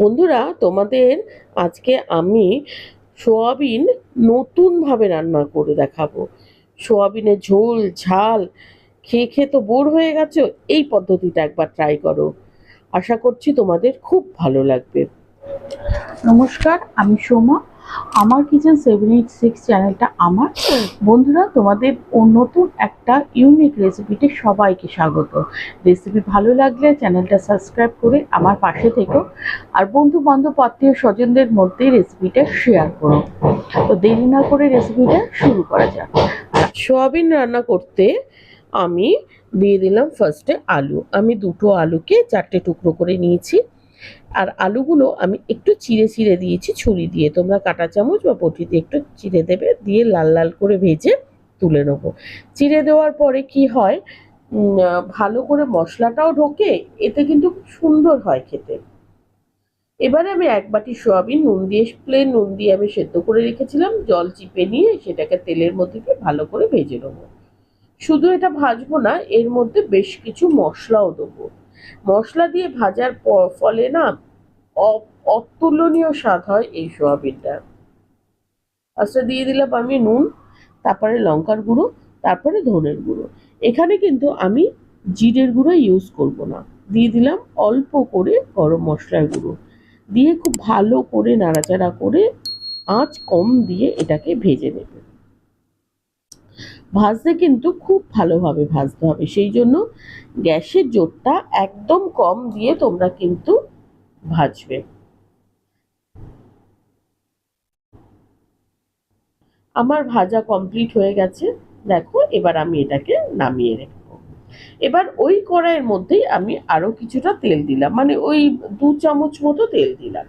বন্ধুরা, তোমাদের আজকে আমি সোয়াবিন নতুনভাবে রান্না করে দেখাবো। সোয়াবিনের ঝোল, ঝাল, খেয়ে খেয়ে তো বোর হয়ে গেছো, এই পদ্ধতিটা একবার ট্রাই করো। আশা করছি তোমাদের খুব ভালো লাগবে। নমস্কার, আমি সোমা। আমার কিচেন সেভেন এইট সিক্স চ্যানেলটা আমার। বন্ধুরা, তোমাদের নতুন একটা ইউনিক রেসিপিতে সবাইকে স্বাগত। রেসিপি ভালো লাগলে চ্যানেলটা সাবস্ক্রাইব করে আমার পাশে থেকো। আর বন্ধু বান্ধব আত্মীয় স্বজনদের মধ্যে রেসিপিটা শেয়ার করো। তো দেরি না করে রেসিপিটা শুরু করা যাক। সোয়াবিন রান্না করতে আমি দিয়ে দিলাম ফার্স্টে আলু। আমি দুটো আলুকে চারটে টুকরো করে নিয়েছি। আর আলুগুলো আমি একটু চিড়ে চিড়ে দিয়েছি, ছুরি দিয়ে। তোমরা কাঁটা চামচ বা বটি দিয়ে একটু চিড়ে দেবে, দিয়ে লাল লাল করে ভেজে তুলে নেব। চিড়ে দেওয়ার পরে কি হয় ভালো করে মশলাটাও ঢোকে, এতে কিন্তু খুব সুন্দর হয় খেতে। এবারে আমি এক বাটি সোয়াবিন, নুন দিয়ে প্লেন নুন দিয়ে আমি সেদ্ধ করে রেখেছিলাম, জল চিপে নিয়ে সেটাকে তেলের মধ্যে দিয়ে ভালো করে ভেজে নেব। শুধু এটা ভাজবো না, এর মধ্যে বেশ কিছু মশলাও দেবো। মশলা দিয়ে ভাজার ফলে না অতুলনীয় স্বাদ হয় এই সোয়াবিনটা আচ্ছা দিয়ে দিলাম আমি নুন, তারপরে লঙ্কার গুঁড়ো, তারপরে ধনের গুঁড়ো। এখানে কিন্তু আমি জিরের গুঁড়ো ইউজ করব না। দিয়ে দিলাম অল্প করে গরম মশলার গুঁড়ো। দিয়ে খুব ভালো করে নাড়াচাড়া করে আঁচ কম দিয়ে এটাকে ভেজে নেবে। ভাজতে কিন্তু খুব ভালোভাবে ভাজতে হবে। সেই জন্য গ্যাসের জোরটা একদম কম দিয়ে তোমরা কিন্তু ভাজবে। আমার ভাজা কমপ্লিট হয়ে গেছে। দেখো, এবার আমি এটাকে নামিয়ে রাখব এবার ওই কড়াইয়ের মধ্যেই আমি আরও কিছুটা তেল দিলাম। মানে ওই দু চামচ মতো তেল দিলাম।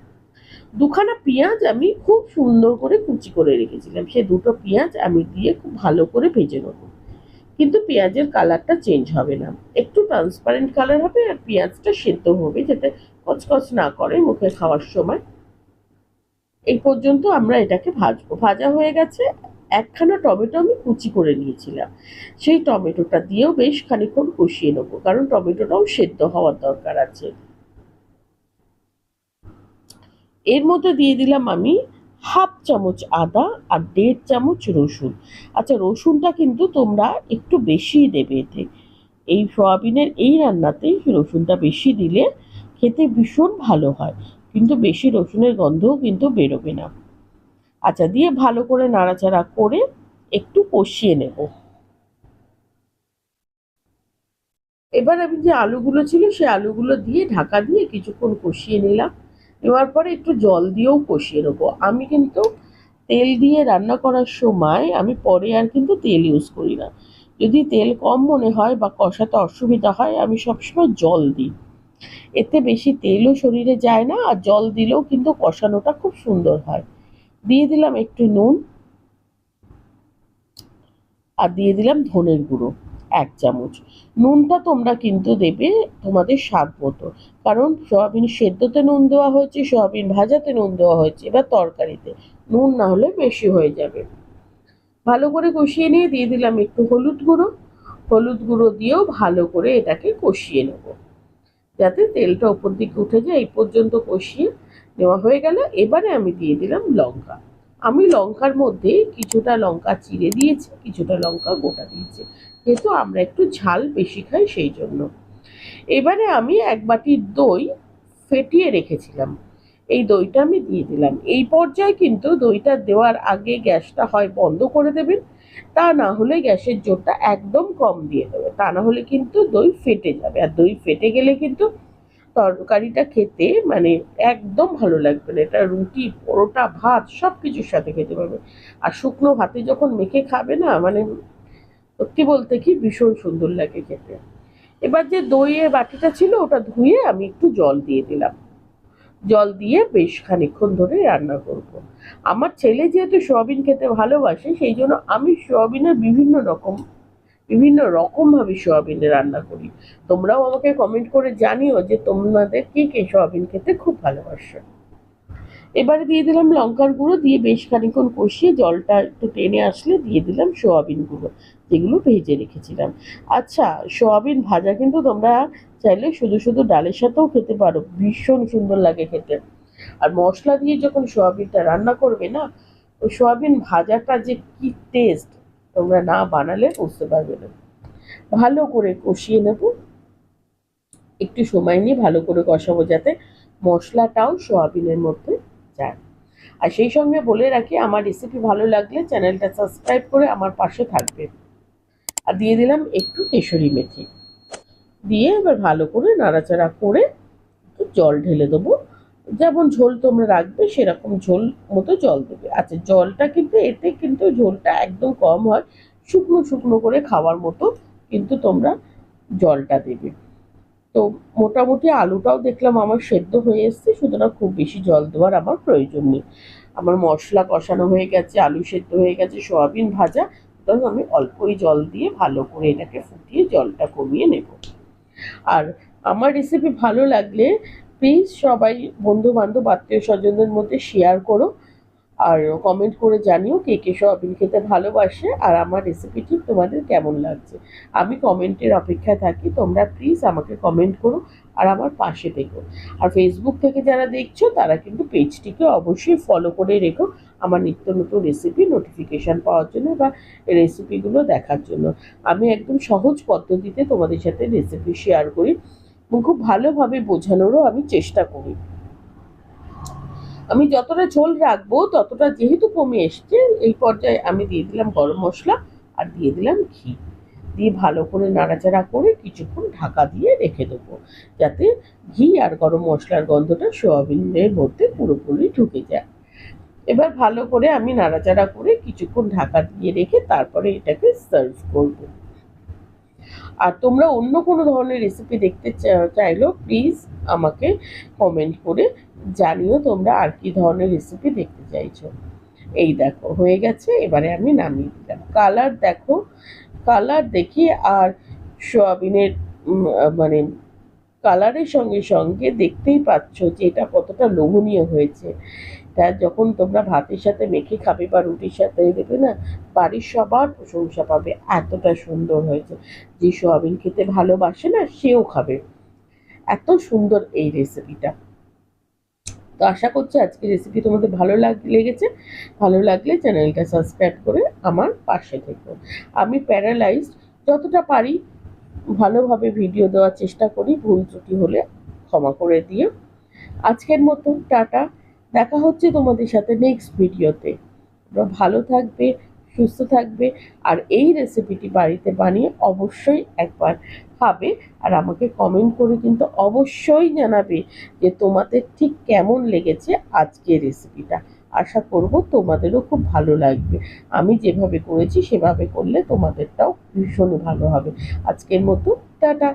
দুখানা পেঁয়াজ আমি খুব সুন্দর করে কুচি করে রেখেছিলাম। সে দুটো পেঁয়াজ আমি দিয়ে খুব ভালো করে ভেজে নেব। কিন্তু পেঁয়াজের কালারটা চেঞ্জ হবে না। একটু ট্রান্সপারেন্ট কালার হবে আর পেঁয়াজটা সেদ্ধ হবে যাতে কচকচ না করে মুখে খাওয়ার সময়। এই পর্যন্ত আমরা এটাকে ভাজবো। ভাজা হয়ে গেছে। একখানা টমেটো আমি কুচি করে নিয়েছিলাম। সেই টমেটোটা দিয়েও বেশ খানিক্ষণ কষিয়ে নেব। কারণ টমেটোটাও সেদ্ধ হওয়ার দরকার আছে। এর মধ্যে দিয়ে দিলাম আমি হাফ চামচ আদা আর দেড় চামচ রসুন। আচ্ছা রসুনটা কিন্তু তোমরা একটু বেশি দেবে এতে। এই সয়াবিনের এই রান্নাতেই রসুনটা বেশি দিলে খেতে ভীষণ ভালো হয়, কিন্তু বেশি রসুনের গন্ধও কিন্তু বেরোবে না। আচ্ছা দিয়ে ভালো করে নাড়াচাড়া করে একটু কষিয়ে নেব। এবার আমি যে আলুগুলো ছিল, সেই আলুগুলো দিয়ে ঢাকা দিয়ে কিছুক্ষণ কষিয়ে নিলাম। নেওয়ার পরে একটু জল দিয়েও কষিয়ে নেব। আমি কিন্তু তেল দিয়ে রান্না করার সময় আমি পরে আর কিন্তু তেল ইউজ করি না। যদি তেল কম মনে হয় বা কষাতে অসুবিধা হয়, আমি সবসময় জল দিই। এতে বেশি তেলও শরীরে যায় না আর জল দিলেও কিন্তু কষানোটা খুব সুন্দর হয়। দিয়ে দিলাম একটু নুন। আর দিয়ে দিলাম ধনের গুঁড়ো। এক চামচ। নুনটা তোমরা কিন্তু দেবে তোমাদের স্বাদ মতো। কারণ সয়াবিন সেদ্ধতে নুন দেওয়া হয়েছে, সয়াবিন ভাজাতে নুন দেওয়া হয়েছে, এবার তরকারিতে। নুন না হলে বেশি হয়ে যাবে। ভালো করে কষিয়ে নিয়ে দিয়ে দিলাম একটু হলুদ গুঁড়ো। হলুদ গুঁড়ো দিয়েও ভালো করে এটাকে কষিয়ে নেব। যাতে তেলটা ওপর দিকে উঠে যায়, এই পর্যন্ত কষিয়ে নেওয়া হয়ে গেল। এবারে আমি দিয়ে দিলাম লঙ্কা। আমি লঙ্কার মধ্যে কিছুটা লঙ্কা চিড়ে দিয়েছি, কিছুটা লঙ্কা গোটা দিয়েছি। যেহেতু আমরা একটু ঝাল বেশি খাই সেই জন্য। এবারে আমি এক বাটি দই ফেটিয়ে রেখেছিলাম। এই দইটা আমি দিয়ে দিলাম। এই পর্যায়ে কিন্তু দইটা দেওয়ার আগে গ্যাসটা হয় বন্ধ করে দেবেন। তা না হলে গ্যাসের জোরটা একদম কম দিয়ে দেবে তা না হলে কিন্তু দই ফেটে যাবে। আর দই ফেটে গেলে কিন্তু তরকারিটা খেতে মানে একদম ভালো লাগবে না। এটা রুটি, পরোটা, ভাত সব কিছুর সাথে খেতে পারবে আর শুকনো ভাতে যখন মেখে খাবে না মানে সত্যি বলতে কি ভীষণ সুন্দর লাগে খেতে। এবার যে দইয়ের বাটিটা ছিল ওটা ধুয়ে আমি একটু জল দিয়ে দিলাম। জল দিয়ে বেশ খানিক্ষণ ধরে রান্না করব। আমার ছেলে যেহেতু সোয়াবিন খেতে ভালোবাসে, সেই জন্য আমি সোয়াবিনের বিভিন্ন রকম, বিভিন্ন রকমভাবে সোয়াবিনের রান্না করি। তোমরাও আমাকে কমেন্ট করে জানিও যে তোমাদের কে কে সোয়াবিন খেতে খুব ভালোবাসো। এবারে দিয়ে দিলাম লঙ্কার গুঁড়ো, দিয়ে বেশ খানিক্ষণ কষিয়ে জলটা একটু টেনে আসলে দিয়ে দিলাম সোয়াবিন গুঁড়ো, যেগুলো ভেজে রেখেছিলাম। আচ্ছা সোয়াবিন ভাজা কিন্তু তোমরা চাইলে শুধু শুধু ডালের সাথেও খেতে পারো, ভীষণ সুন্দর লাগে খেতে। আর মশলা দিয়ে যখন সোয়াবিনটা রান্না করবে না, ওই সোয়াবিন ভাজাটা যে কি টেস্ট তোমরা না বানালে বুঝতে পারবে না। ভালো করে কষিয়ে নেব। একটু সময় নিয়ে ভালো করে কষাবো যাতে মশলাটাও সোয়াবিনের মধ্যে যায় আর সেই সঙ্গে বলে রাখি, আমার রেসিপি ভালো লাগলে চ্যানেলটা সাবস্ক্রাইব করে আমার পাশে থাকবে। আর দিয়ে দিলাম একটু কেশরি মেথি। দিয়ে এবার ভালো করে নাড়াচাড়া করে একটু জল ঢেলে দেবো। যেমন ঝোল তোমরা রাখবে, সেরকম ঝোল মতো জল দেবে। আচ্ছা জলটা কিন্তু, এতে কিন্তু ঝোলটা একদম কম হয়। শুকনো শুকনো করে খাওয়ার মতো কিন্তু তোমরা জলটা দেবে। তো মোটামুটি আলুটাও দেখলাম আমার সেদ্ধ হয়ে এসছে, সুতরাং খুব বেশি জল দেওয়ার আমার প্রয়োজন নেই। আমার মশলা কষানো হয়ে গেছে, আলু সেদ্ধ হয়ে গেছে, সয়াবিন ভাজা, সুতরাং আমি অল্পই জল দিয়ে ভালো করে এটাকে ফুটিয়ে জলটা কমিয়ে নেব। আর আমার রেসিপি ভালো লাগলে প্লিজ সবাই বন্ধু বান্ধব আত্মীয় স্বজনদের মধ্যে শেয়ার করো। আর কমেন্ট করে জানিও কে কে সয়াবিন খেতে ভালোবাসে আর আমার রেসিপিটি তোমাদের কেমন লাগছে। আমি কমেন্টের অপেক্ষায় থাকি, তোমরা প্লিজ আমাকে কমেন্ট করো আর আমার পাশে থেকো। আর ফেসবুক থেকে যারা দেখছ, তারা কিন্তু পেজটিকে অবশ্যই ফলো করে রেখো আমার নিত্য নতুন রেসিপি নোটিফিকেশান পাওয়ার জন্য বা রেসিপিগুলো দেখার জন্য। আমি একদম সহজ পদ্ধতিতে তোমাদের সাথে রেসিপি শেয়ার করি এবং খুব ভালোভাবে বোঝানোরও আমি চেষ্টা করি। আমি যতটা ঝোল রাখব, ততটা যেহেতু কমে এসছে, এই পর্যায়ে আমি দিয়ে দিলাম গরম মশলা আর দিয়ে দিলাম ঘি। দিয়ে ভালো করে নাড়াচাড়া করে কিছুক্ষণ ঢাকা দিয়ে রেখে দেবো, যাতে ঘি আর গরম মশলার গন্ধটা সোয়াবিনের মধ্যে পুরোপুরি ঢুকে যায়। এবার ভালো করে আমি নাড়াচাড়া করে কিছুক্ষণ ঢাকা দিয়ে রেখে তারপরে এটাকে সার্ভ করব। আর তোমরা অন্য কোনো ধরনের রেসিপি দেখতে চাইলেও প্লিজ আমাকে কমেন্ট করে জানিও তোমরা আর কি ধরনের রেসিপি দেখতে চাইছো। এই দেখো, হয়ে গেছে, এবারে আমি নামিয়ে দিলাম। কালার দেখো কালার দেখি আর সোয়াবিনের মানে কালারের সঙ্গে সঙ্গে দেখতেই পাচ্ছ যে এটা কতটা লোভনীয় হয়েছে। তা যখন তোমরা ভাতের সাথে মেখে খাবে বা রুটির সাথে দেবে না, বাড়ির সবার প্রশংসা পাবে, এতটা সুন্দর হয়েছে। যে সোয়াবিন খেতে ভালোবাসে না, সেও খাবে। এত সুন্দর এই রেসিপিটা তো আশা করছি আজকের রেসিপি তোমাদের ভালো লাগ, লেগেছে। ভালো লাগলে চ্যানেলটা সাবস্ক্রাইব করে আমার পাশে থেকো। আমি প্যারালাইজড যতটা পারি ভালোভাবে ভিডিও দেওয়ার চেষ্টা করি, ভুল ত্রুটি হলে ক্ষমা করে দিও। আজকের মতো, টাটা। দেখা হচ্ছে তোমাদের সাথে নেক্সট ভিডিওতে তোমরা ভালো থাকবে, সুস্থ থাকবে, আর এই রেসিপিটি বাড়িতে বানিয়ে অবশ্যই একবার খাবে। আর আমাকে কমেন্ট করে কিন্তু অবশ্যই জানাবে যে তোমাদের ঠিক কেমন লেগেছে আজকের রেসিপিটা আশা করব তোমাদেরও খুব ভালো লাগবে। আমি যেভাবে করেছি, সেভাবে করলে তোমাদেরটাও ভীষণ ভালো হবে। আজকের মতো, টাটা।